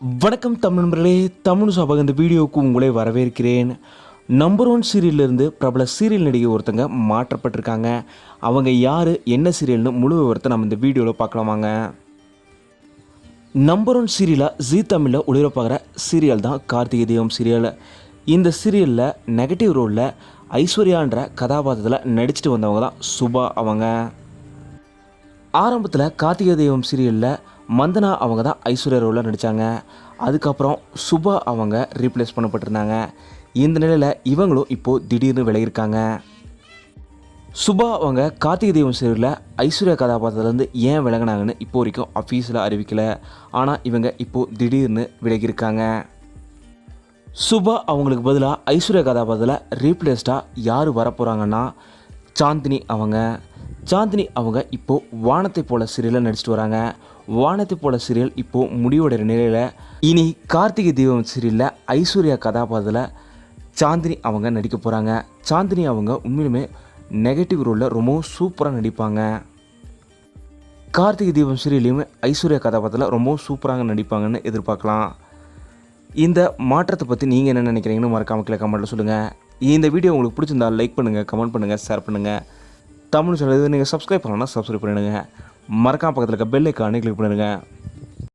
வணக்கம் தமிழ் நண்பர்களே தமிழ் சபக இந்த வீடியோவுக்கு உங்களை வரவேற்கிறேன். நம்பர் ஒன் சீரியல்லேருந்து பிரபல சீரியல் நடிகை ஒருத்தங்க மாற்றப்பட்டிருக்காங்க. அவங்க யார் என்ன சீரியல்னு முழு விவரத்தை நம்ம இந்த வீடியோவில் பார்க்கலாமாங்க நம்பர் ஒன் சீரியலாக ஜீ தமிழில் ஒளிபரப்பாகிற சீரியல் தான் கார்த்திகை தெய்வம் சீரியல் இந்த சீரியலில் நெகட்டிவ் ரோலில் ஐஸ்வர்யான்ற கதாபாத்திரத்தில் நடிச்சிட்டு வந்தவங்க தான் சுபா அவங்க. ஆரம்பத்தில் கார்த்திகை தெய்வம் சீரியலில் மந்தனா அவங்க தான் ஐஸ்வர்யா ரோலில் நடித்தாங்க அதுக்கப்புறம் சுபா அவங்க ரீப்ளேஸ் பண்ணப்பட்டிருந்தாங்க. இந்த நிலையில் இவங்களும் இப்போது திடீர்னு விலகியிருக்காங்க. சுபா அவங்க கார்த்திகை தெய்வம் சீரியலில் ஐஸ்வர்யா கதாபாத்திரத்துலேருந்து ஏன் விலகினாங்கன்னு இப்போ வரைக்கும் அஃபீஸில் அறிவிக்கலை. ஆனால் இவங்க இப்போது திடீர்னு விலகியிருக்காங்க. சுபா அவங்களுக்கு பதிலாக ஐஸ்வர்யா கதாபாத்திரத்தில் ரீப்ளேஸ்டாக யார் வரப்போகிறாங்கன்னா சாந்தினி அவங்க. சாந்தினி அவங்க இப்போது வானத்தை போல சீரியலில் நடிச்சிட்டு வராங்க. வானத்தை போல சீரியல் இப்போது முடிவடைகிற நிலையில் இனி கார்த்திகை தீபம் சீரியலில் ஐஸ்வர்யா கதாபாத்திரத்தில் சாந்தினி அவங்க நடிக்க போகிறாங்க சாந்தினி அவங்க உண்மையிலுமே நெகட்டிவ் ரோலில் ரொம்பவும் சூப்பராக நடிப்பாங்க. கார்த்திகை தீபம் சீரியல்லையுமே ஐஸ்வர்யா கதாபாத்திரத்தில் ரொம்பவும் சூப்பராக நடிப்பாங்கன்னு எதிர்பார்க்கலாம். இந்த மாற்றத்தை பற்றி நீங்கள் என்ன நினைக்கிறீங்கன்னு மறக்காம கீழே கமெண்ட்டில் சொல்லுங்கள் இந்த வீடியோ உங்களுக்கு பிடிச்சிருந்தா லைக் பண்ணுங்கள் கமெண்ட் பண்ணுங்கள் ஷேர் பண்ணுங்கள் தமிழ் சொல்லுறது நீங்கள் சப்ஸ்கிரைப் பண்ணலன்னா சப்ஸ்கிரைப் பண்ணிடுங்க. மறக்காம பக்கத்தில் இருக்க பெல் ஐக்கானே கிளிக் பண்ணிடுங்க.